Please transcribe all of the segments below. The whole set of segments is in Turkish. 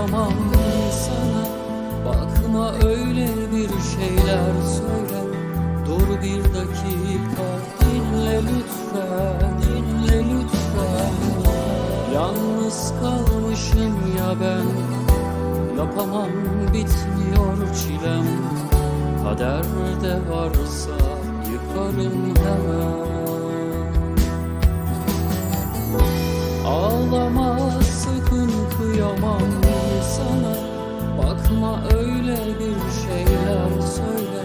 kıyamam sana Bakma öyle bir şeyler söyle. Dur bir dakika dinle lütfen Dinle lütfen. Yalnız kalmışım ya ben Yapamam bitmiyor çilem. Kaderde varsa yıkarım hemen. Ağlama sakın kıyamam Bakma öyle bir şeyler söyle.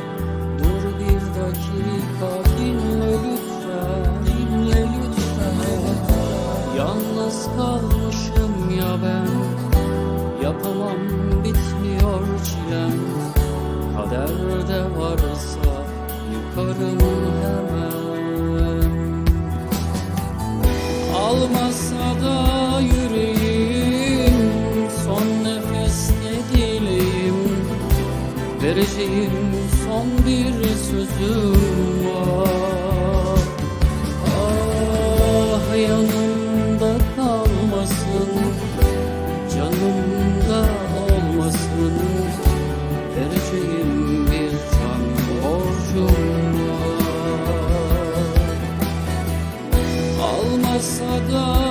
Dur bir dakika dinle lütfen Dinle lütfen. Yalnız kalmışım ya ben. Yapamam bitmiyor çilem. Kaderde varsa Vereceğim son bir sözüm var. Ah yanımda kalmasın Canımda olmasın. Vereceğim bir can borcum var. Almasa da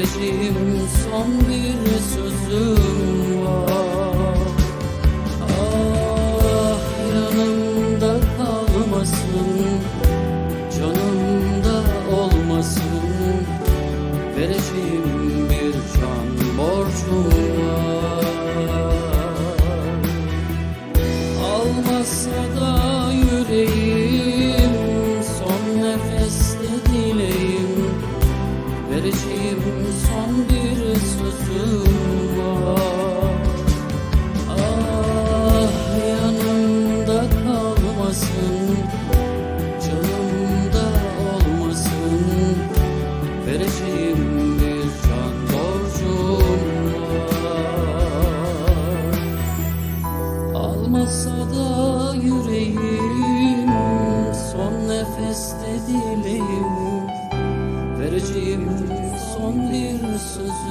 Vereceğim son bir sözüm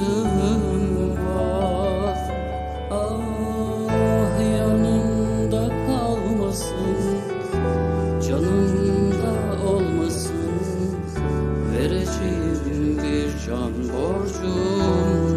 sözüm var. Ah yanımda kalmasın Canımda olmasın. Vereceğim bir can borcum